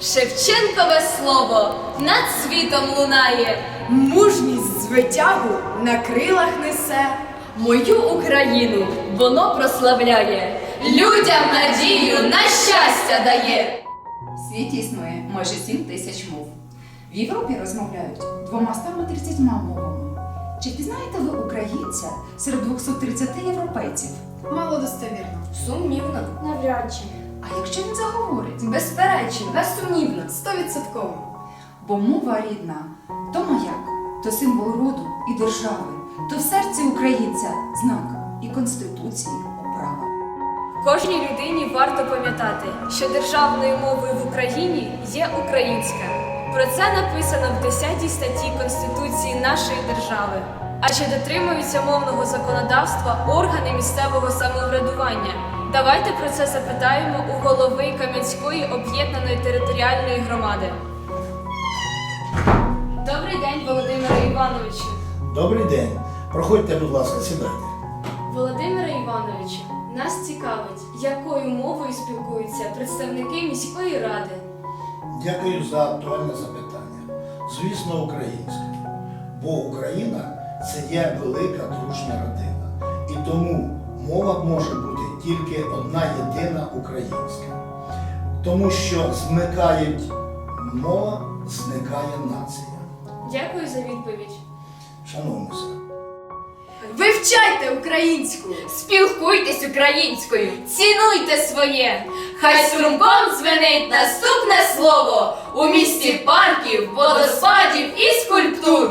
Шевченкове слово над світом лунає. Мужність звитягу на крилах несе. Мою Україну воно прославляє. Людям надію на щастя дає. В світі існує майже 7 тисяч мов. В Європі розмовляють 230 мовами. Чи пізнаєте ви українця серед 230 європейців? Мало достовірно. Сумнівно. Навряд чи. А якщо він заговорить? Безперечно, безсумнівно. Стовідсотково. Бо мова рідна то маяк, то символ роду і держави, то в серці українця знак і конституції оправа. Кожній людині варто пам'ятати, що державною мовою в Україні є українська. Про це написано в 10 статті Конституції нашої держави. А чи дотримуються мовного законодавства органи місцевого самоврядування? Давайте про це запитаємо у голови Кам'янської об'єднаної територіальної громади. Добрий день, Володимире Івановичу. Добрий день. Проходьте, будь ласка, сідайте. Володимире Івановичу, нас цікавить, якою мовою спілкуються представники міської ради. Дякую за актуальне запитання. Звісно, українська. Бо Україна це є велика дружня родина. І тому мова може бути тільки одна єдина українська. Тому що зникають мова, зникає нація. Дякую за відповідь. Шановнися. Вивчайте українську! Спілкуйтесь українською, цінуйте своє. Хай струмком дзвенить наступне слово у місті парків, водоспадів і скульптур.